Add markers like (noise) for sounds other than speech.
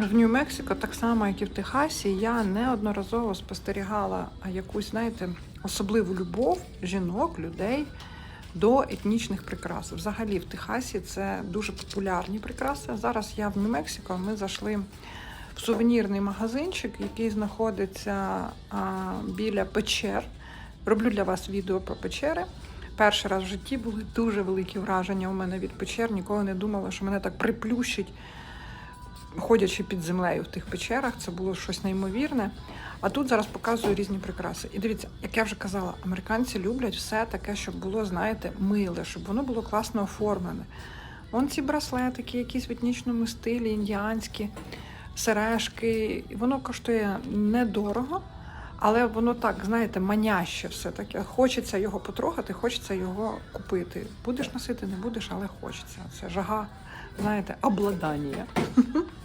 В Нью-Мексико, так само, як і в Техасі, я неодноразово спостерігала якусь, знаєте, особливу любов жінок, людей до етнічних прикрас. Взагалі в Техасі це дуже популярні прикраси. Зараз я в Нью-Мексико, ми зайшли в сувенірний магазинчик, який знаходиться а, біля печер. Роблю для вас відео про печери. Перший раз в житті були дуже великі враження у мене від печер. Ніколи не думала, що мене так приплющить, ходячи під землею в тих печерах. Це було щось неймовірне. А тут зараз показую різні прикраси. І дивіться, як я вже казала, американці люблять все таке, щоб було, знаєте, миле, щоб воно було класно оформлене. Вон ці браслетики, якісь в етнічному стилі, індіанські, сережки. Воно коштує недорого, але воно так, знаєте, маняще все таке. Хочеться його потрогати, хочеться його купити. Будеш носити, не будеш, але хочеться. Це жага, знаєте, обладання. (laughs)